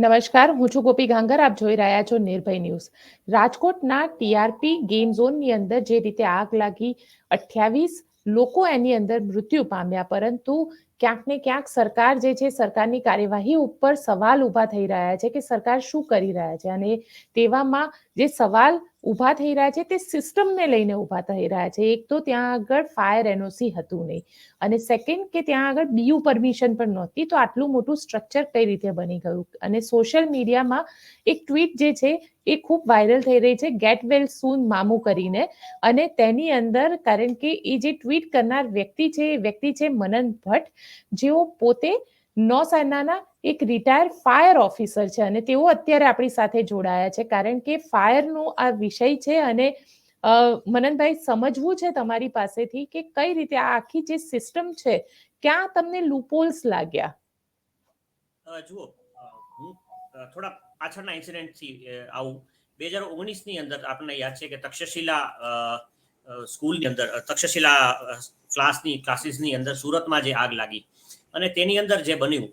નમસ્કાર, હું છું ગોપી ગાંગર. આપ જોઈ રહ્યા છો નિર્ભય ન્યૂઝ. રાજકોટના ટીઆરપી ગેમ ઝોનની અંદર જે રીતે આગ લાગી, અઠ્યાવીસ લોકો એની અંદર મૃત્યુ પામ્યા, પરંતુ ક્યાંક ને ક્યાંક સરકાર જે છે, સરકારની કાર્યવાહી ઉપર સવાલ ઊભા થઈ રહ્યા છે કે સરકાર શું કરી રહ્યા છે? અને તેવામાં જે સવાલ ઊભા થઈ રહ્યા છે, તે સિસ્ટમને લઈને ઊભા થઈ રહ્યા છે. એક તો ત્યાં આગળ ફાયર એનઓસી હતું નહીં. અને સેકન્ડ કે ત્યાં આગળ બીયુ પરમિશન પણ નહોતી. તો આટલું મોટું સ્ટ્રક્ચર કઈ રીતે બની ગયું? અને સોશિયલ મીડિયામાં એક ટ્વીટ જે છે, એ ખૂબ વાયરલ થઈ રહી છે ગેટ વેલ સૂન મામુ કરીને. અને તેની અંદર કારણ કે એ જે ટ્વીટ કરનાર વ્યક્તિ છે, એ વ્યક્તિ છે, મનન ભટ્ટ. જેઓ પોતે નૌસેનાના એક રિટાયર ફાયર ઓફિસર છે અને તેઓ અત્યારે આપણી સાથે જોડાયા છે. કારણ કે ફાયરનો આ વિષય છે અને મનનભાઈ, સમજવું છે તમારી પાસેથી કે કઈ રીતે આ આખી જે સિસ્ટમ છે, ક્યાં તમને લૂપોલ્સ લાગ્યા? જુઓ હું થોડા પાછળના ઇન્સિડન્ટથી આવું. બે હજાર ઓગણીસની અંદર આપણને યાદ છે કે તક્ષશિલા સ્કૂલની અંદર તક્ષશિલા ક્લાસની, ક્લાસીસની અંદર સુરતમાં જે આગ લાગી. અને તેની અંદર જે બન્યું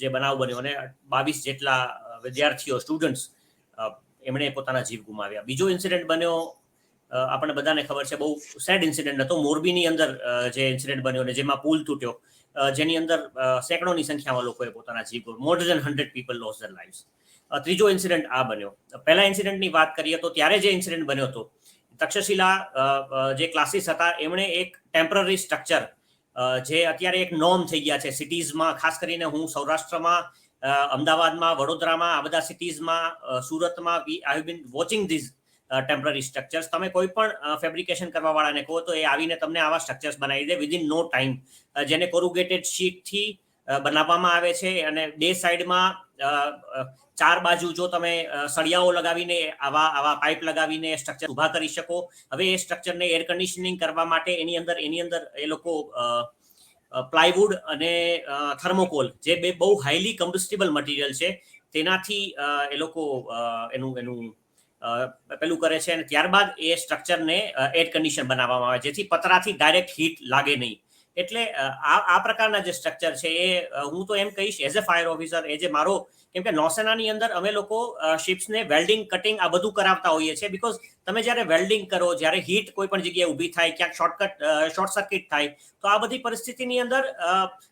જે બનાવ બન્યો અને બાવીસ જેટલા વિદ્યાર્થીઓ સ્ટુડન્ટ્સ એમણે પોતાના જીવ ગુમાવ્યા. બીજો ઇન્સિડન્ટ બન્યો આપણને બધાને ખબર છે, બહુ સેડ ઇન્સિડન્ટ હતો. મોરબીની અંદર જે ઇન્સિડન્ટ બન્યો ને જેમાં પુલ તૂટ્યો જેની અંદર સેંકડોની સંખ્યામાં લોકોએ પોતાના જીવ more than hundred people lost their life ત્રીજો ઇન્સિડન્ટ આ બન્યો. પહેલા ઇન્સિડન્ટની વાત કરીએ તો ત્યારે જે ઇન્સિડન્ટ બન્યો હતો તક્ષશિલા જે ક્લાસીસ હતા, એમણે એક ટેમ્પરરી સ્ટ્રક્ચર જે અત્યારે એક નોર્મ થઈ ગયા છે. સિટીઝમાં ખાસ કરીને હું સૌરાષ્ટ્રમાં અમદાવાદમાં, વડોદરામાં, આ બધા સિટીઝમાં સુરતમાં we I been watching these temporary structures તમે કોઈ પણ ફેબ્રિકેશન કરવા વાળાને કહો તો એ આવીને તમને આવા સ્ટ્રક્ચર્સ બનાવી દે વિધિન નો ટાઈમ જેને કોરુગેટેડ શીટથી બનાવવામાં આવે છે અને બે સાઈડમાં ચાર બાજુ જો તમે સળિયાઓ લગાવીને આવા આવા પાઇપ લગાવીને સ્ટ્રક્ચર ઊભા કરી શકો. હવે એ સ્ટ્રક્ચરને એર કન્ડિશનિંગ કરવા માટે એની અંદર એની અંદર એ લોકો પ્લાયવુડ અને થર્મોકોલ જે બે બહુ હાઈલી કમ્બસ્ટિબલ મટીરિયલ છે, તેનાથી એ લોકો એનું એનું પેલું કરે છે અને ત્યારબાદ એ સ્ટ્રક્ચરને એર કન્ડિશન બનાવવામાં આવે, જેથી પતરાથી ડાયરેક્ટ હીટ લાગે નહીં. એટલે આ આ પ્રકારના જે સ્ટ્રક્ચર છે એ હું તો એમ કહીશ એઝ અ ફાયર ઓફિસર એ જે મારો, કેમ કે નૌસેનાની અંદર અમે લોકો શિપ્સને વેલ્ડિંગ કટિંગ આ બધું કરાવતા હોઈએ છીએ બીકોઝ તમે જ્યારે વેલ્ડિંગ કરો, જ્યારે હીટ કોઈ પણ જગ્યાએ ઊભી થાય, ક્યાંક શોર્ટકટ શોર્ટ સર્કિટ થાય, તો આ બધી પરિસ્થિતિની અંદર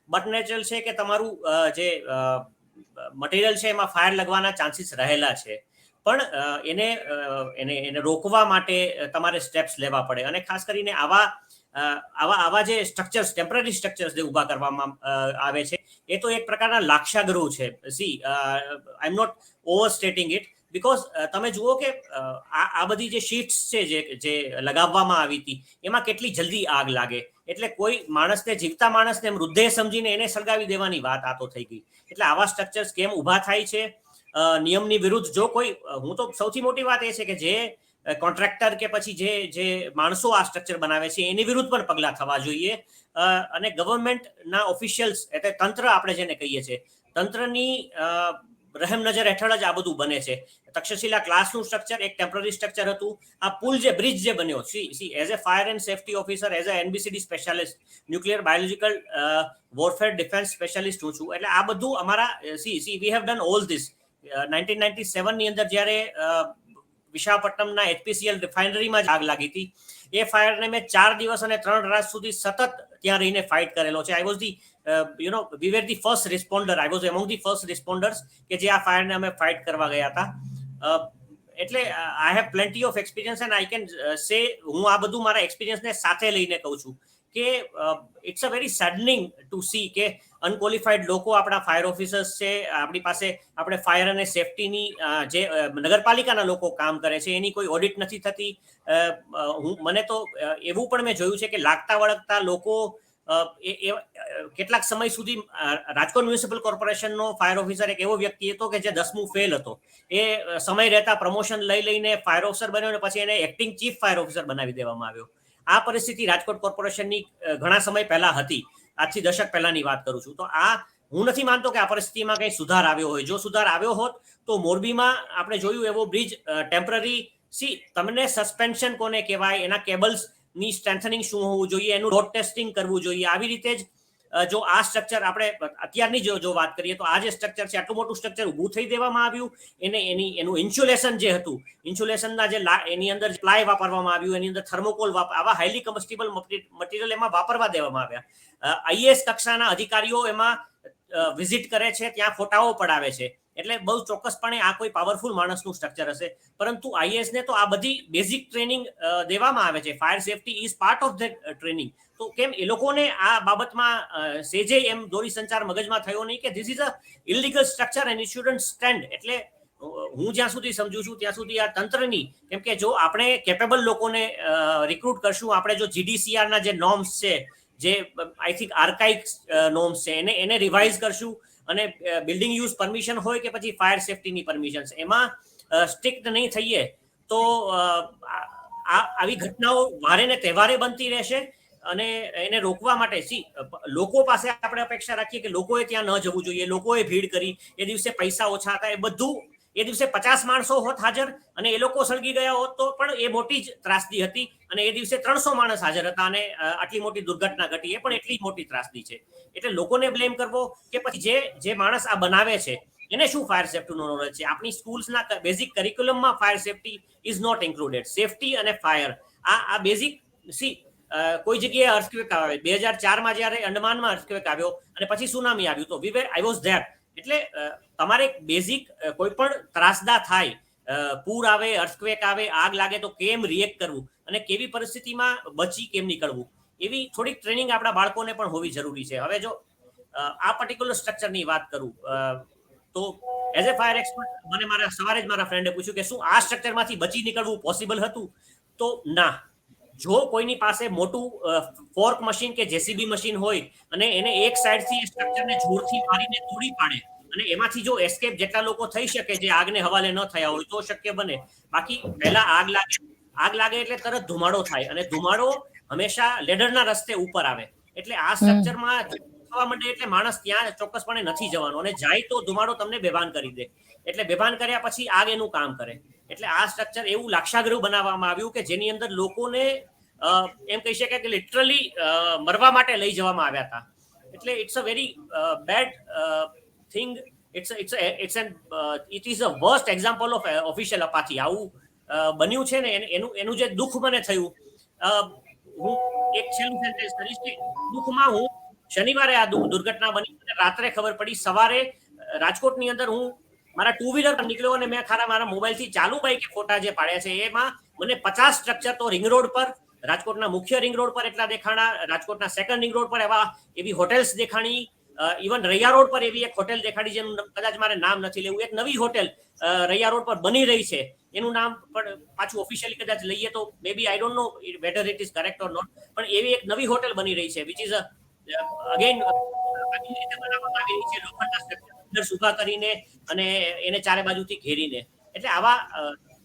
બટ નેચરલ છે કે તમારું જે મટીરિયલ છે એમાં ફાયર લગવાના ચાન્સીસ રહેલા છે. પણ એને એને એને રોકવા માટે તમારે સ્ટેપ્સ લેવા પડે. અને ખાસ કરીને આવા આવા આવા જે સ્ટ્રક્ચર્સ ટેમ્પરરી સ્ટ્રક્ચર્સ જે ઊભા કરવામાં આવે છે, એ તો એક પ્રકારના લાક્ષાગૃહ છે. See I am not overstating it because તમે જુઓ કે આ આ બધી જે શીટ્સ છે જે જે લગાવવામાં આવી હતી, એમાં કેટલી જલ્દી આગ લાગે. એટલે કોઈ માણસને, જીવતા માણસને મૃતદેહ સમજીને એને સળગાવી દેવાની વાત આ તો થઈ ગઈ. એટલે આવા સ્ટ્રક્ચર્સ કેમ ઊભા થાય છે? નિયમની વિરુદ્ધ જો કોઈ હું તો સૌથી મોટી વાત એ છે કે જે કોન્ટ્રાક્ટર કે પછી જે જે માણસો આ સ્ટ્રક્ચર બનાવે છે, એની વિરુદ્ધ પણ પગલાં થવા જોઈએ. અને ગવર્મેન્ટના ઓફિશિયલ્સ એટલે તંત્ર આપણે જેને કહીએ છીએ, તંત્રની રહેમ નજર હેઠળ જ આ બધું બને છે. તક્ષશિલા ક્લાસનું સ્ટ્રક્ચર એક ટેમ્પરરી સ્ટ્રક્ચર હતું. આ પુલ જે બ્રિજ જે બન્યો see see as a fire and safety officer as a NBCD specialist nuclear biological warfare defence specialist હું છું. એટલે આ બધું અમારા see see we have done all this nineteen ninety સેવનની અંદર જ્યારે વિશાખાપટ્ટનમના એચપીસીએલ રિફાઇનરીમાં જ આગ લાગી હતી. એ ફાયરને મેં ચાર દિવસ અને ત્રણ રાત સુધી સતત ત્યાં રહીને ફાઇટ કરેલો છે. I was the you know we were the first responder I was among the first responders કે જે આ ફાયરને અમે ફાઇટ કરવા ગયા હતા. એટલે I have plenty of experience and I can say હું આ બધું મારા એક્સપિરિયન્સને સાથે લઈને કહું છું. કે it's a very saddening to see કે અનક્વોલિફાઈડ લોકો આપણા ફાયર ઓફિસર્સ છે આપણી પાસે આપણે ફાયર અને સેફટીની જે નગરપાલિકાના લોકો કામ કરે છે એની કોઈ ઓડિટ નથી થતી. હું મને તો એવું પણ મેં જોયું છે કે લાગતા વળગતા લોકો એ, કેટલાક સમય સુધી રાજકોટ મ્યુનિસિપલ કોર્પોરેશનનો ફાયર ઓફિસર એક એવો વ્યક્તિ હતો કે જે દસમું ફેલ હતો. એ સમય રહેતા પ્રમોશન લઈ લઈને ફાયર ઓફિસર બન્યો અને પછી એને એક્ટિંગ ચીફ ફાયર ઓફિસર બનાવી દેવામાં આવ્યો. આ પરિસ્થિતિ રાજકોટ કોર્પોરેશનની ઘણા સમય પહેલા હતી. આજથી દશક પહેલાની વાત કરું છું. તો આ, હું નથી માનતો કે આ પરિસ્થિતિમાં કંઈ સુધાર આવ્યો હોય. જો સુધાર આવ્યો હોત, તો મોરબીમાં આપણે જોયું એવો બ્રિજ ટેમ્પરરી સી, તમને સસ્પેન્શન કોને કહેવાય? એના કેબલ્સની સ્ટ્રેન્થનિંગ શું હોવું જોઈએ? એનું રોડ ટેસ્ટિંગ કરવું જોઈએ? આવી રીતે જ જો આ સ્ટ્રક્ચર આપણે અત્યારની જો વાત કરીએ તો આ જે સ્ટ્રક્ચર છે, આટલું મોટું સ્ટ્રક્ચર ઊભું થઈ દેવામાં આવ્યું. એને એની, એનું ઇન્સ્યુલેશન જે હતું ઇન્સ્યુલેશનના જે એની અંદર પ્લાય વાપરવામાં આવ્યું, એની અંદર થર્મોકોલ આવા હાઈલી કમ્બસ્ટિબલ મટીરિયલ એમાં વાપરવા દેવામાં આવ્યા. આઈએસ કક્ષાના અધિકારીઓ એમાં વિઝિટ કરે છે, ત્યાં ફોટાઓ પડાવે છે. એટલે બહુ ચોક્કસપણે આ કોઈ પાવરફુલ માણસનું સ્ટ્રક્ચર હશે. પરંતુ આઈએએસ ને તો આ બધી બેઝિક ટ્રેનિંગ દેવામાં આવે છે. Fire safety is part of the training તો કેમ એ લોકોને આ બાબતમાં સેજે એમ દોરી સંચાર મગજમાં થયો નહીં કે this is a illegal structure and it stand એટલે હું જ્યાં સુધી સમજુ છું, ત્યાં સુધી આ તંત્રની કેમ કે જો આપણે કેપેબલ લોકોને રિક્રુટ કરશું, આપણે જો જીડીસીઆર ના જે નોર્મ્સ છે, જે આઈ થિંક આર્કાઇક નોર્મ્સ છે, એને એને રિવાઇઝ કરશું અને બિલ્ડિંગ યુઝ પરમિશન હોય કે પછી ફાયર સેફટીની પરમિશન એમાં સ્ટ્રિક્ટ નહીં થઈએ તો આવી ઘટનાઓ વારે ને તહેવારે બનતી રહેશે અને એને રોકવા માટે સી લોકો પાસે આપણે અપેક્ષા રાખીએ કે લોકોએ ત્યાં ન જવું જોઈએ, લોકોએ ભીડ કરી, એ દિવસે પૈસા ઓછા હતા એ બધું એ દિવસે પચાસ માણસો હોત હાજર અને એ લોકો સળગી ગયા હોત તો પણ એ મોટી જ ત્રાસદી હતી અને એ દિવસે ત્રણસો માણસ હાજર હતા અને આટલી મોટી દુર્ઘટના ઘટી. એ પણ એટલી મોટી ત્રાસદી છે. એટલે લોકોને બ્લેમ કરવો કે પછી જે જે માણસ આ બનાવે છે, એને શું ફાયર સેફ્ટીનો નોલેજ છે? આપણી સ્કૂલ્સના basic કરિક્યુલમમાં fire safety is not included safety અને ફાયર આ આ બેઝિક સી કોઈ જગ્યાએ અર્થક્વેક આવે. બે હજાર ચારમાં જ્યારે અંડમાનમાં અર્થક્વેક આવ્યો અને પછી સુનામી આવ્યું, તો વી વેર આઈ વોઝ ધેર એટલે તમારે બેઝિક કોઈ પણ ત્રાસદા થાય પૂર આવે અર્થક્વેક આવે, આગ લાગે તો કેમ રિએક્ટ કરવું? અને કેવી પરિસ્થિતિમાં બચી, કેમ નીકળવું? એવી થોડીક ટ્રેનિંગ આપણા બાળકોને પણ હોવી જરૂરી છે. હવે જો આ પર્ટિક્યુલર સ્ટ્રક્ચરની વાત કરું તો એઝ એ ફાયર એક્સપર્ટ મને મારા, સવારે જ મારા ફ્રેન્ડે પૂછ્યું કે શું આ સ્ટ્રક્ચરમાંથી બચી નીકળવું પોસિબલ હતું? તો ના. જો કોઈની પાસે મોટું ફોર્ક મશીન કે જેસીબી મશીન હોય અને એને એક સાઈડથી સ્ટ્રક્ચરને જોરથી મારીને તોડી પાડે અને એમાંથી જો એસ્કેપ જેટલા લોકો થઈ શકે જે આગને હવાલે ન થયા હોય તો શક્ય બને. બાકી પહેલા આગ લાગે. આગ લાગે એટલે તરત ધુમાડો થાય અને ધુમાડો હંમેશા લેડરના રસ્તે ઉપર આવે. એટલે આ સ્ટ્રક્ચરમાં થવા માંડે એટલે માણસ ત્યાં ચોક્કસપણે નથી જવાનો અને જાય તો ધુમાડો તમને બેભાન કરી દે. એટલે બેભાન કર્યા પછી આગ એનું કામ કરે. એટલે આ સ્ટ્રક્ચર એવું લાક્ષાગૃહ બનાવવામાં આવ્યું કે જેની અંદર લોકોને એમ કહી શકાય કે લિટરલી મરવા માટે લઈ જવામાં આવ્યા હતા. એટલે it's a very bad thing it's it's it's an it is a worst example of official apathy. આવું બન્યું છે ને, એનું એનું જે દુઃખ મને થયું. હું એક છેલ્લું સેન્ટેન્સ કરીશ કે દુઃખમાં હું શનિવારે આ દુર્ઘટના બની રાત્રે ખબર પડી સવારે રાજકોટની અંદર હું મારા ટુ વ્હીલર પર નીકળ્યો અને મેં ખારા મારા મોબાઈલથી ચાલુ બાઈકે ફોટા જે પાડ્યા છે, એમાં મને પચાસ સ્ટ્રક્ચર તો રિંગ રોડ પર, રાજકોટના મુખ્ય રિંગ રોડ પર એટલા દેખાણા, રાજકોટના સેકન્ડ રિંગ રોડ પર એવા એવી હોટેલ્સ દેખાણી ઇવન રૈયા રોડ પર એવી એક હોટેલ દેખાડી જેનું કદાચ મારે નામ નથી લેવું, એક નવી હોટેલ રૈયા રોડ પર બની રહી છે. એનું નામ પણ પાછું ઓફિશિયલી કદાચ લઈએ તો maybe I don't know whether it is correct or not પણ એવી એક નવી હોટેલ બની રહી છે વિચ ઇઝ અગેન રીતે બનાવવામાં આવી રહી છે, લોખંડના structure અંદર સૂકા કરીને અને એને ચારે બાજુથી ઘેરીને. એટલે આવા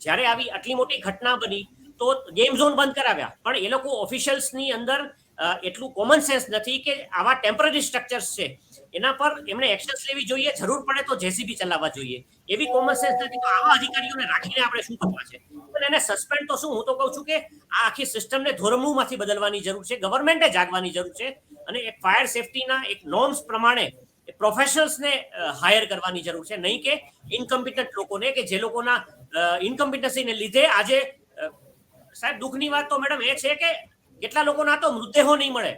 જ્યારે આવી આટલી મોટી ઘટના બની, તો ગેમ ઝોન બંધ કરાવ્યા. પણ એ લોકો ઓફિશિયલ્સની અંદર એટલું કોમન સેન્સ નથી કે આવા ટેમ્પરરી સ્ટ્રક્ચર્સ છે. એના પર એમણે એક્શન્સ લેવી જોઈએ, જરૂર પડે તો જેસીબી ચલાવવા જોઈએ. એવી કોમન સેન્સ નથી તો આવા અધિકારીઓને રાખીને આપણે શું કરવા છે? પણ એને સસ્પેન્ડ તો શું, હું તો કહું છું કે આ આખી સિસ્ટમને ધોરણમાંથી બદલવાની જરૂર છે ગવર્મેન્ટે જાગવાની જરૂર છે. અને એક ફાયર સેફટીના એક નોર્મ્સ પ્રમાણે પ્રોફેશનલ્સને હાયર કરવાની જરૂર છે. નહીં કે ઇન્કમ્પિટન્ટ લોકોને કે જે લોકોના ઇન્કમ્પિટન્સીને લીધે આજે સાહેબ દુઃખની વાત તો મેડમ એ છે કે કેટલા લોકોના તો મૃતદેહો નહીં મળે.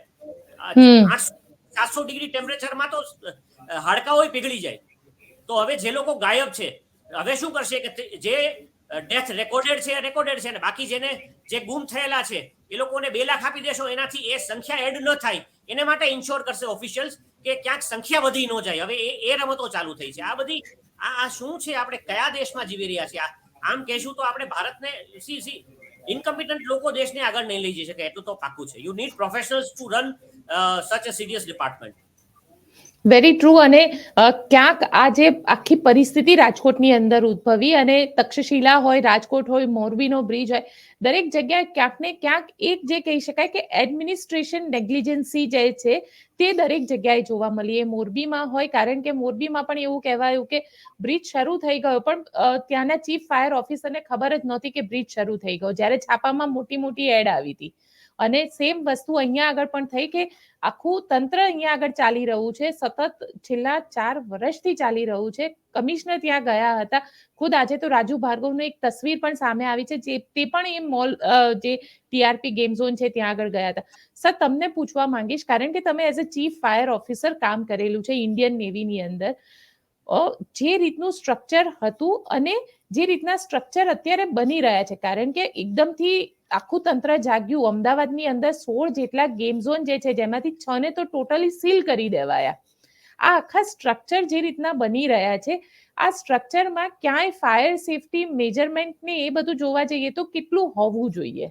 સાતસો ડિગ્રી ટેમ્પરેચરમાં તો હાડકાઓ પીગળી જાય. તો હવે જે લોકો ગાયબ છે હવે શું કરશે કે જે ડેથ રેકોર્ડેડ છે રેકોર્ડેડ છે અને બાકી જેને જે ગુમ થયેલા છે એ લોકોને બે લાખ આપી દેશો. એનાથી એ સંખ્યા એડ ન થાય. એને માટે ઇન્શ્યોર કરશે ઓફિશિયલ્સ કે ક્યાંક સંખ્યા વધી ન જાય. હવે એ એ રમતો ચાલુ થઈ છે. આ બધી, આ આ શું છે? આપણે કયા દેશમાં જીવી રહ્યા છીએ? આમ કહેશું તો આપણે ભારતને સી સી ઇન્કમ્પિટન્ટ લોકો દેશને આગળ નહીં લઈ જઈ શકે. એટલું તો પાક્કું છે. You need professionals to run such a serious department very true અને ક્યાંક આ જે આખી પરિસ્થિતિ રાજકોટની અંદર ઉદ્ભવી અને તક્ષશિલા હોય, રાજકોટ હોય, મોરબીનો બ્રિજ હોય, દરેક જગ્યાએ ક્યાંક ને ક્યાંક એક જે કહી શકાય કે એડમિનિસ્ટ્રેશન નેગ્લિજન્સી જે છે, તે દરેક જગ્યાએ જોવા મળી એ મોરબીમાં હોય, કારણ કે મોરબીમાં પણ એવું કહેવાયું કે બ્રિજ શરૂ થઈ ગયો, પણ ત્યાંના ચીફ ફાયર ઓફિસરને ખબર જ નહોતી કે બ્રિજ શરૂ થઈ ગયો. જ્યારે છાપામાં મોટી મોટી એડ આવી હતી. અને સેમ વસ્તુ અહીંયા આગળ પણ થઈ કે આખું તંત્ર અહીંયા આગળ ચાલી રહ્યું છે. સતત છેલ્લા ચાર વર્ષથી ચાલી રહ્યું છે. કમિશનર ત્યાં ગયા હતા. ખુદ આજે તો રાજુ ભાર્ગવની એક તસવીર પણ સામે આવી છે, જે તે પણ એ મોલ જે ટીઆરપી ગેમ ઝોન છે ત્યાં આગળ ગયા હતા. સર, તમને પૂછવા માંગીશ, કારણ કે તમે as a chief fire officer કામ કરેલું છે ઇન્ડિયન નેવીની અંદર. જે રીતનું સ્ટ્રક્ચર હતું અને જે રીતના સ્ટ્રક્ચર અત્યારે બની રહ્યા છે, કારણ કે એકદમથી આખું તંત્ર જાગ્યું, અમદાવાદની અંદર સોળ જેટલા ગેમ ઝોન જે છે, જેમાંથી છ ને તો ટોટલી સીલ કરી દેવાયા. આ આખા સ્ટ્રક્ચર જે રીતના બની રહ્યા છે, આ સ્ટ્રક્ચરમાં ક્યાંય ફાયર સેફટી મેજરમેન્ટ ને એ બધું જોવા જઈએ તો કેટલું હોવું જોઈએ?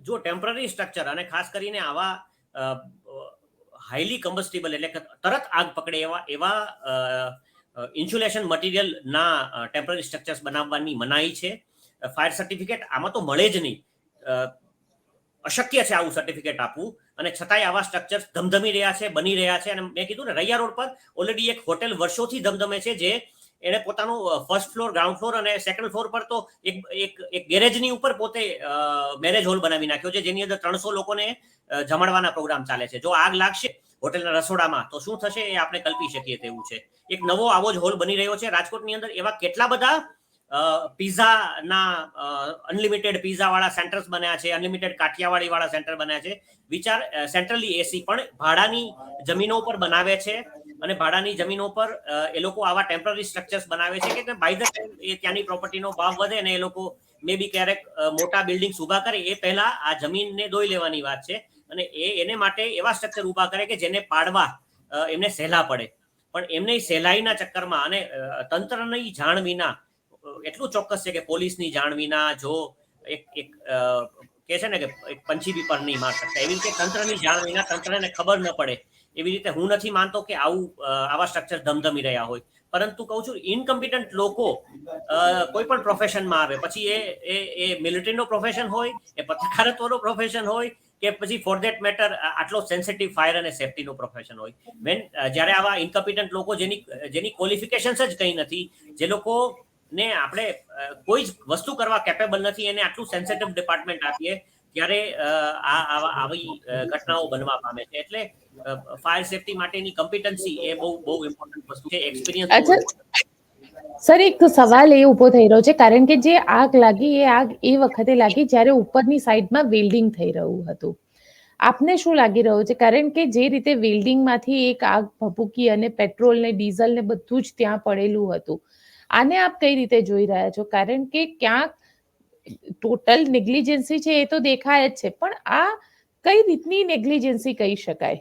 જો ટેમ્પરરી સ્ટ્રક્ચર અને ખાસ કરીને આવા હાઈલી કમ્બસ્ટિબલ એટલે તરત આગ પકડે એવા એવા ઇન્સ્યુલેશન મટીરિયલ ના ટેમ્પરરી સ્ટ્રક્ચર્સ બનાવવાની મનાઈ છે. ફાયર સર્ટિફિકેટ આમાં તો મળે જ નહીં. અશક્ય છે આવું સર્ટિફિકેટ આપવું. અને છતાંય આવા સ્ટ્રક્ચર્સ ધમધમી રહ્યા છે, બની રહ્યા છે. અને મેં કીધું ને, રૈયા રોડ પર ઓલરેડી એક હોટેલ વર્ષોથી ધમધમે છે, જે એણે પોતાનું ફર્સ્ટ ફ્લોર ગ્રાઉન્ડ ફ્લોર અને સેકન્ડ ફ્લોર પર તો એક એક એક ગેરેજની ઉપર પોતે મેરેજ હોલ બનાવી નાખ્યો છે, જેની અંદર ત્રણસો લોકોને જમાડવાના પ્રોગ્રામ ચાલે છે. જો આગ લાગશે હોટેલના રસોડામાં. તો શું થશે એ આપણે કલ્પી શકીએ તેવું છે. એક નવો આવો જ હોલ બની રહ્યો છે રાજકોટની અંદર. એવા કેટલા બધા પિઝાના અનલિમિટેડ પીઝા વાળા સેન્ટર્સ બન્યા છે અનલિમિટેડ કાઠિયાવાડી વાળા સેન્ટર બન્યા છે. વિચાર સેન્ટ્રલી એસી પણ ભાડાની જમીનો પર બનાવે છે અને ભાડાની જમીનો પર એ લોકો આવા ટેમ્પરરી સ્ટ્રક્ચર્સ બનાવે છે કે બાય ધ ટાઈમ એ ત્યાંની પ્રોપર્ટીનો ભાવ વધે અને એ લોકો મે બી ક્યારેક મોટા બિલ્ડિંગ્સ ઊભા કરે, એ પહેલા આ જમીનને દોઈ લેવાની વાત છે. અને એ એને માટે એવા સ્ટ્રક્ચર ઊભા કરે કે જેને પાડવા એમને સહેલા પડે. પણ એમને સહેલાઈના ચક્કરમાં અને તંત્રની જાણ વિના એટલું ચોક્કસ છે કે પોલીસની જાણ વિના જો એક એક કે છે ને કે એક પંછી બી પર નહીં માર શકતા. એવી રીતે તંત્રની જાણ વિના તંત્રને ખબર ન પડે. એવી રીતે હું નથી માનતો કે આવું આવા સ્ટ્રક્ચર ધમધમી રહ્યા હોય. પરંતુ કહું છું ઇનકમ્પિટન્ટ લોકો કોઈ પણ પ્રોફેશનમાં આવે. પછી એ એ મિલિટરીનો પ્રોફેશન હોય, એ પત્રકારત્વનો પ્રોફેશન હોય કે પછી ફોર ધેટ મેટર આટલો સેન્સિટિવ ફાયર અને સેફટીનો પ્રોફેશન હોય. વેન જ્યારે આવા ઇન્કમ્પિટન્ટ લોકો જેની જેની ક્વોલિફિકેશન્સ જ કંઈ નથી જે લોકો ને આપણે કોઈ જ વસ્તુ કરવા કેપેબલ નથી એને આટલું સેન્સિટિવ ડિપાર્ટમેન્ટ આપીએ ત્યારે આ આવા આવી ઘટનાઓ બનવા પામે છે. એટલે ફાયર સેફટી માટેની કમ્પિટન્સી એ બહુ બહુ ઇમ્પોર્ટન્ટ વસ્તુ છે. એક્સપિરિયન્સ. સર, એક સવાલ એ ઊભો થઈ રહ્યો છે, કારણ કે જે આગ લાગી, એ આગ એ વખતે લાગી જ્યારે ઉપરની સાઈડમાં વેલ્ડિંગ થઈ રહ્યું હતું. આપને શું લાગી રહ્યું છે? કારણ કે જે રીતે વેલ્ડિંગમાંથી એક આગ ભભૂકી અને પેટ્રોલ ને ડીઝલ ને બધું જ ત્યાં પડેલું હતું. આને આપ કઈ રીતે જોઈ રહ્યા છો? કારણ કે ક્યાંક ટોટલ નેગ્લિજન્સી છે એ તો દેખાય જ છે, પણ આ કઈ રીતની નેગ્લિજન્સી કહી શકાય?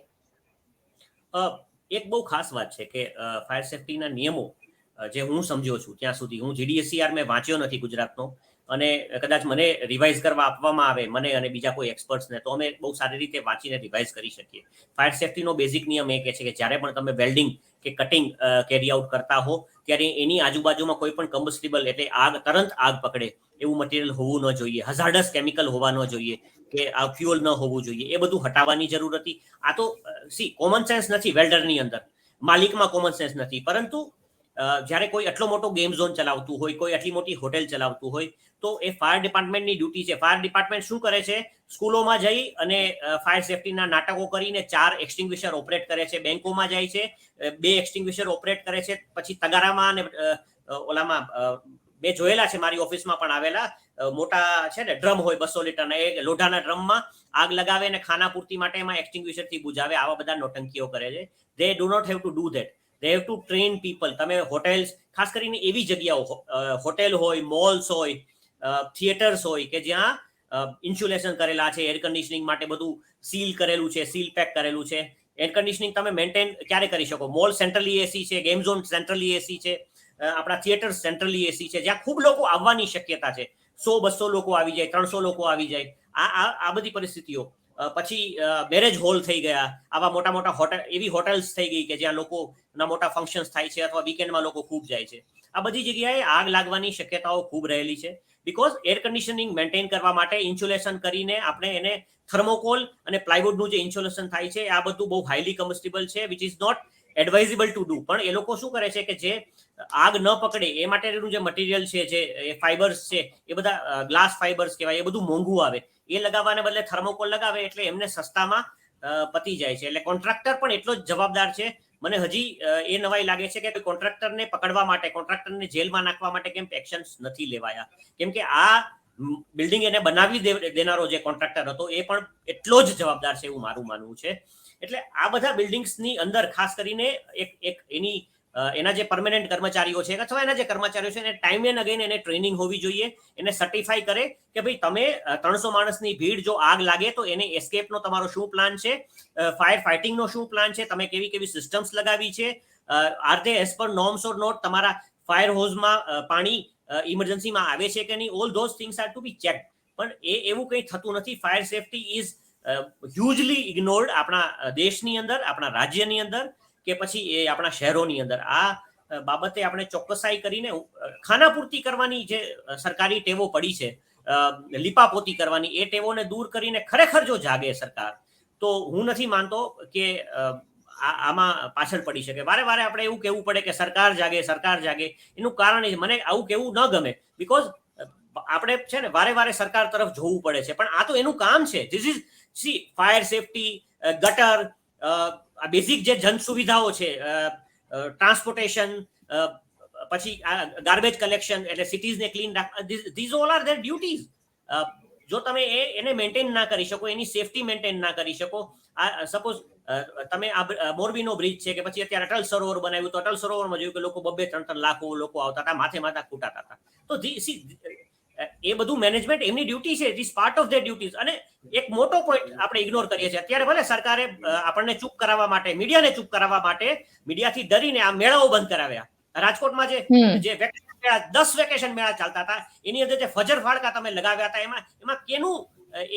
એક બહુ ખાસ વાત છે કે ફાયર સેફટીના નિયમો જે હું સમજ્યો છું ત્યાં સુધી. હું જીડીએસસીઆર મેં વાંચ્યો નથી ગુજરાતનો. અને કદાચ મને રિવાઇઝ કરવા આપવામાં આવે મને અને બીજા કોઈ એક્સપર્ટ્સને તો અમે બહુ સારી રીતે વાંચીને રિવાઇઝ કરી શકીએ. ફાયર સેફટીનો બેઝિક નિયમ એ કહે છે કે જ્યારે પણ તમે વેલ્ડિંગ કે કટિંગ કેરી આઉટ કરતા હો, ત્યારે એની આજુબાજુમાં કોઈ પણ કમ્બસ્ટિબલ એટલે આગ, તરત આગ પકડે એવું મટીરિયલ હોવું ન જોઈએ. હઝાર્ડસ કેમિકલ હોવા ન જોઈએ કે આ ફ્યુઅલ ન હોવું જોઈએ. એ બધું હટાવવાની જરૂર હતી. આ તો સી કોમન સેન્સ નથી વેલ્ડરની અંદર. માલિકમાં કોમન સેન્સ નથી. પરંતુ જ્યારે કોઈ આટલો મોટો ગેમ ઝોન ચલાવતું હોય, કોઈ આટલી મોટી હોટેલ ચલાવતું હોય, તો એ ફાયર ડિપાર્ટમેન્ટની ડ્યુટી છે. ફાયર ડિપાર્ટમેન્ટ શું કરે છે? સ્કૂલોમાં જઈ અને ફાયર સેફટીના નાટકો કરીને ચાર એક્સટિંગ્વિશર ઓપરેટ કરે છે. બેંકોમાં જાય છે બે એક્સટિંગ્વિશર ઓપરેટ કરે છે, પછી તગારામાં અને ઓલામાં બે જોયેલા છે મારી ઓફિસમાં પણ આવેલા મોટા છે ને, ડ્રમ હોય બસો લીટરના, એ લોઢાના ડ્રમમાં આગ લગાવે અને ખાના પૂર્તિ માટે એમાં એક્સટિંગ્વિશરથી બુજાવે, આવા બધા નોટંકીઓ કરે છે. They do not have to do that they have to train people તમે હોટેલ્સ ખાસ કરીને એવી જગ્યાઓ હોટેલ હોય મોલ્સ હોય થિયેટર્સ હોય કે જ્યાં ઇન્સ્યુલેશન કરેલા છે એર કન્ડિશનિંગ માટે બધું સીલ કરેલું છે સીલ પેક કરેલું છે. એર કન્ડિશનિંગ તમે મેન્ટેન ક્યારે કરી શકો? મોલ સેન્ટ્રલી એસી છે ગેમ ઝોન સેન્ટ્રલી એસી છે આપણા થિયેટર સેન્ટ્રલી એસી છે, જ્યાં ખૂબ લોકો આવવાની શક્યતા છે. સો બસો લોકો આવી જાય, ત્રણસો લોકો આવી જાય. આ આ બધી પરિસ્થિતિઓ. પછી મેરેજ હોલ થઈ ગયા. આવા મોટા મોટા હોટેલ એવી હોટેલ્સ થઈ ગઈ કે જ્યાં લોકોના મોટા ફંક્શન્સ થાય છે અથવા વીકેન્ડમાં લોકો ખૂબ જાય છે. આ બધી જગ્યાએ આગ લાગવાની શક્યતાઓ ખૂબ રહેલી છે. બિકોઝ એર કન્ડિશનિંગ મેન્ટેન કરવા માટે ઇન્સ્યુલેશન કરીને આપણે એને થર્મોકોલ અને પ્લાયવુડનું જે ઇન્સ્યુલેશન થાય છે, આ બધું બહુ હાઈલી કમ્બસ્ટેબલ છે which is not advisable to do પણ એ લોકો શું કરે છે કે જે આગ ન પકડે, એ માટેનું જે મટીરિયલ છે, જે ફાઈબર્સ છે, એ બધા ગ્લાસ ફાઈબર્સ કહેવાય, એ બધું મોંઘું આવે. એ લગાવવાને બદલે થર્મોકોલ લગાવે એટલે એમને સસ્તામાં પતી જાય છે. એટલે કોન્ટ્રાક્ટર પણ એટલો જ જવાબદાર છે. મને હજી એ નવાઈ લાગે છે કે કોન્ટ્રાક્ટરને પકડવા માટે કોન્ટ્રાક્ટરને જેલમાં નાખવા માટે કેમ એક્શન્સ નથી લેવાયા. કેમ કે આ બિલ્ડિંગ એને બનાવી દેનારો જે કોન્ટ્રાક્ટર હતો, એ પણ એટલો જ જવાબદાર છે એવું મારું માનવું છે. એટલે આ બધા બિલ્ડિંગ્સની અંદર ખાસ કરીને એક એક એની એના જે પરમેનન્ટ કર્મચારીઓ છે અથવા એના જે કર્મચારીઓ છે એને ટાઈમ એન્ડ અગેન એને ટ્રેનિંગ હોવી જોઈએ. એને સર્ટિફાઈ કરે કે ભાઈ તમે ત્રણસો માણસની ભીડ જો આગ લાગે તો એને એસ્કેપનો તમારો શું પ્લાન છે? ફાયર ફાઇટિંગનો શું પ્લાન છે? તમે કેવી કેવી સિસ્ટમ્સ લગાવી છે? Are they as per norms or not તમારા ફાયર હોઝમાં પાણી ઇમરજન્સીમાં આવે છે કે નહીં? All those things are to be check પણ એ એવું કંઈ થતું નથી. Fire safety is hugely ignored આપણા દેશની અંદર, આપણા રાજ્યની અંદર કે પછી એ આપણા શહેરોની અંદર. આ બાબતે આપણે ચોક્કસાઈ કરીને ખાનાપૂર્તિ કરવાની જે સરકારી ટેવો પડી છે લીપાપોતી કરવાની, એ ટેવોને દૂર કરીને ખરેખર જો જાગે સરકાર, તો હું નથી માનતો કે આમાં પાછળ પડી શકે. વારે વારે આપણે એવું કહેવું પડે કે સરકાર જાગે સરકાર જાગે. એનું કારણ મને આવું કેવું ન ગમે. બિકોઝ આપણે છે ને, વારે વારે સરકાર તરફ જોવું પડે છે. પણ આ તો એનું કામ છે. This is see fire safety gutter આ બેઝિક જે જન સુવિધાઓ છે ટ્રાન્સપોર્ટેશન પછી ગાર્બેજ કલેક્શન એટલે સિટીઝને ક્લીન રાખવા these all are their duties જો તમે એ એને મેન્ટેન ના કરી શકો એની સેફટી મેન્ટેન ના કરી શકો આ સપોઝ તમે આ મોરબીનો બ્રિજ છે કે પછી અત્યારે અટલ સરોવર બનાવ્યું તો અટલ સરોવરમાં જોયું કે લોકો બબ્બે ત્રણ ત્રણ લાખો લોકો આવતા હતા માથે માથા ખૂટાતા હતા. તો see, એ બધું મેનેજમેન્ટ એમની ડ્યુટી છે it is part of the duties અને એક મોટો પોઈન્ટ આપણે ઇગ્નોર કરીએ છીએ. અત્યારે ભલે સરકારે આપણને ચૂપ કરાવવા માટે મીડિયાને ચૂપ કરાવવા માટે મીડિયાથી ડરીને આ મેળાઓ બંધ કરાવ્યા. રાજકોટમાં જે જે વેકેશન મેળા દસ વેકેશન મેળા ચાલતા હતા એની અંદર જે ફજર ફાળકા તમે લગાવ્યા હતા એમાં એમાં કેનું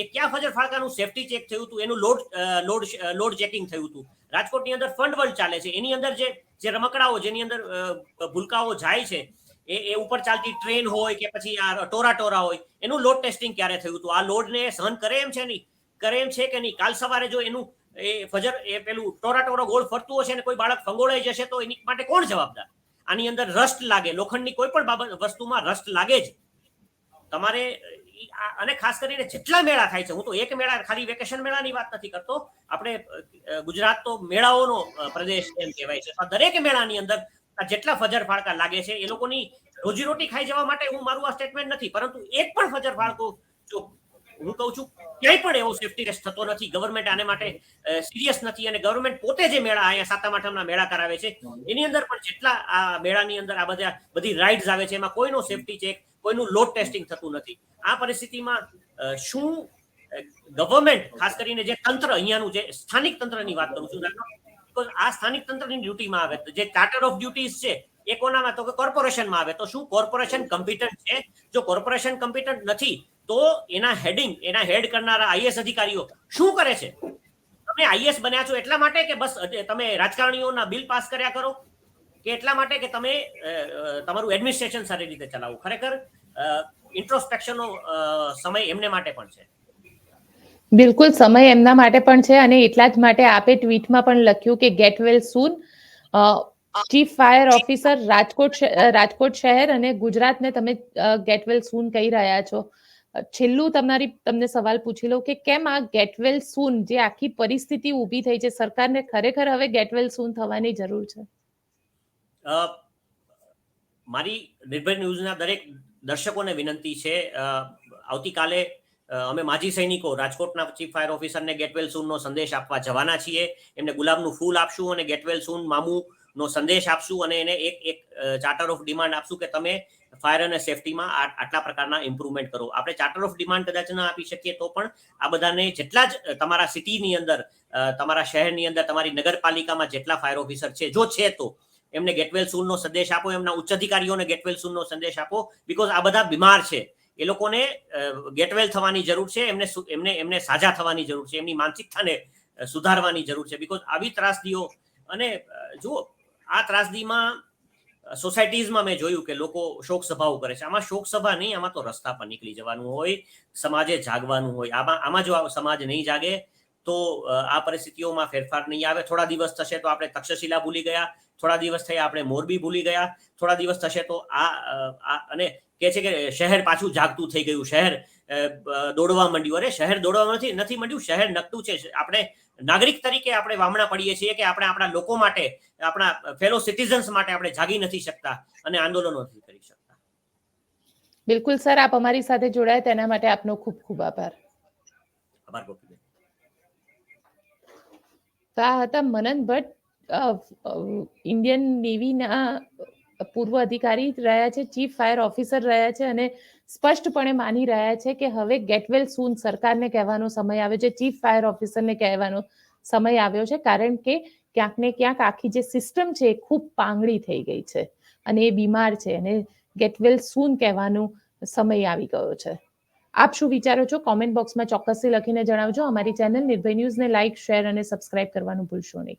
એ ક્યાં ફજર ફાળકાનું સેફટી ચેક થયું હતું? એનું લોડ લોડ લોડ ચેકિંગ થયું હતું. રાજકોટની અંદર ફંડ વર્લ્ડ ચાલે છે. એની અંદર જે જે રમકડાઓ જેની અંદર ભૂલકાઓ જાય છે એ એ ઉપર ચાલતી ટ્રેન હોય કે પછી આ ટોરા ટોરા હોય, એનું લોડ ટેસ્ટિંગ ક્યારે થયું હતું? આ લોડને સહન કરે એમ છે નહીં? કરે એમ છે કે નહીં? કાલ સવારે જો એનું એ ફજર, એ પેલું ટોરા ટોરા ગોળ ફરતું હશે ને કોઈ બાળક ફંગોળાઈ જશે તો એની માટે કોણ જવાબદાર? આની અંદર રસ્ટ લાગે. લોખંડની કોઈ પણ બાબત, વસ્તુમાં રસ્ટ લાગે જ. તમારે અને ખાસ કરીને જેટલા મેળા થાય છે, હું તો એક મેળા, ખાલી વેકેશન મેળાની વાત નથી કરતો. આપણે ગુજરાત તો મેળાઓનો પ્રદેશ એમ કહેવાય છે. દરેક મેળાની અંદર જેટલા ફજર ફાળકા લાગે છે, એ લોકોની રોજીરોટી ખાઈ જવા માટે હું મારું આ સ્ટેટમેન્ટ નથી, પરંતુ એક પણ ફજર ફાળકો જો હું કહું છું, ક્યાંય પણ એવો સેફટી ટેસ્ટ થતો નથી. ગવર્મેન્ટ આને માટે સિરિયસ નથી અને ગવર્મેન્ટ પોતે જે મેળા અહીંયા સાતમ આઠમના મેળા કરાવે છે, એની અંદર પણ જેટલા આ મેળાની અંદર આ બધા, બધી રાઇડ્સ આવે છે, એમાં કોઈનો સેફટી ચેક કોઈનું લોડ ટેસ્ટિંગ થતું નથી. આ પરિસ્થિતિમાં શું ગવર્મેન્ટ ખાસ કરીને જે તંત્ર અહીંયાનું જે સ્થાનિક તંત્રની વાત કરું છું because આ સ્થાનિક તંત્રની ડ્યુટીમાં આવે તો જે ચાર્ટર ઓફ ડ્યુટીઝ છે, એ કોનામાં? તો કે કોર્પોરેશનમાં આવે. તો શું કોર્પોરેશન કમ્પિટન્ટ છે? જો કોર્પોરેશન કમ્પિટન્ટ નથી, તો એના હેડિંગ એના હેડ કરનારા આઈએસ અધિકારીઓ શું કરે છે? તમે આઈએસ બન્યા છો એટલા માટે કે બસ તમે રાજકારણીઓના બિલ પાસ કર્યા કરો? કે એટલા માટે કે તમે તમારું એડમિનિસ્ટ્રેશન સારી રીતે ચલાવો? ખરેખર ઇન્ટ્રોસ્પેક્શનનો સમય એમને માટે પણ છે. બિલકુલ, સમય એમના માટે પણ છે અને એટલા જ માટે આપે ટ્વીટમાં પણ લખ્યું કે get well soon chief fire officer Rajkot Rajkot શહેર અને ગુજરાતને તમે ગેટ વેલ સૂન કહી રહ્યા છો. છેલ્લું તમારી, તમને સવાલ પૂછી લઉં કે કેમ આ ગેટ વેલ સૂન જે આખી પરિસ્થિતિ ઊભી થઈ છે, સરકારને ખરેખર હવે ગેટ વેલ સૂન થવાની જરૂર છે? મારી નિર્ભય ન્યૂઝના દરેક દર્શકોને વિનંતી છે. આવતીકાલે અમે માજી સૈનિકો રાજકોટના ચીફ ફાયર ઓફિસરને ગેટવેલ સૂનનો સંદેશ આપવા જવાના છીએ. એમને ગુલાબનું ફૂલ આપશું અને ગેટવેલ સૂન મામુનો સંદેશ આપશું અને એને એક એક ચાર્ટર ઓફ ડિમાન્ડ આપશું કે તમે ફાયર અને સેફટીમાં આટલા પ્રકારના ઇમ્પ્રુવમેન્ટ કરો. આપણે ચાર્ટર ઓફ ડિમાન્ડ કદાચ ના આપી શકીએ તો પણ આ બધાને જેટલા જ તમારા સિટીની અંદર તમારા શહેરની અંદર, તમારી નગરપાલિકામાં જેટલા ફાયર ઓફિસર છે, જો છે તો એમને ગેટવેલ સૂનનો સંદેશ આપો, એમના ઉચ્ચ અધિકારીઓને ગેટવેલ સૂનનો સંદેશ આપો બીકોઝ આ બધા બીમાર છે. એ લોકોને ગેટવેલ થવાની જરૂર છે, એમને એમને એમને સાજા થવાની જરૂર છે, એમની માનસિકતાને સુધારવાની જરૂર છે. બીકોઝ આવી ત્રાસદીઓ, અને જુઓ, આ ત્રાસદીમાં સોસાયટીઝમાં મેં જોયું કે લોકો શોક સભાઓ કરે છે. આમાં શોક સભા નહીં, આમાં તો રસ્તા પર નીકળી જવાનું હોય, સમાજે જાગવાનું હોય. આમાં આમાં જો સમાજ નહીં જાગે, તો આ પરિસ્થિતિઓમાં ફેરફાર નહીં આવે. થોડા દિવસ થશે તો આપણે તક્ષશિલા ભૂલી ગયા, થોડા દિવસ થયા આપણે મોરબી ભૂલી ગયા, થોડા દિવસ થશે તો આ, અને કે છે કે શહેર પાછું જાગતું થઈ ગયું શહેર દોડવા માંડ્યું. અરે શહેર દોડવા નથી નથી માંડ્યું શહેર નકતું છે. આપણે નાગરિક તરીકે આપણે વામણા પડીએ છીએ કે આપણે આપણા લોકો માટે આપણા ફેલો સિટીઝન્સ માટે આપણે જાગી નથી શકતા અને આંદોલનો નથી કરી શકતા. બિલકુલ સર આપ અમારી સાથે જોડાયા તેના માટે આપનો ખૂબ ખૂબ આભાર. આભાર ગોપીબેન. તો આ હતા મનન ભટ્ટ ઇન્ડિયન નેવીના પૂર્વ અધિકારી રહ્યા છે, ચીફ ફાયર ઓફિસર રહ્યા છે અને સ્પષ્ટપણે માની રહ્યા છે કે હવે ગેટવેલ સૂન સરકારને કહેવાનો સમય આવ્યો છે, ચીફ ફાયર ઓફિસરને કહેવાનો સમય આવ્યો છે, કારણ કે ક્યાંક ને ક્યાંક આખી જે સિસ્ટમ છે એ ખૂબ પાંગળી થઈ ગઈ છે અને એ બીમાર છે અને ગેટવેલ સૂન કહેવાનો સમય આવી ગયો છે. આપ શું વિચારો છો? કોમેન્ટ બોક્સમાં ચોક્કસથી લખીને જણાવજો. અમારી ચેનલ નિર્ભય ન્યૂઝને લાઇક શેર અને સબસ્ક્રાઇબ કરવાનું ભૂલશો નહીં.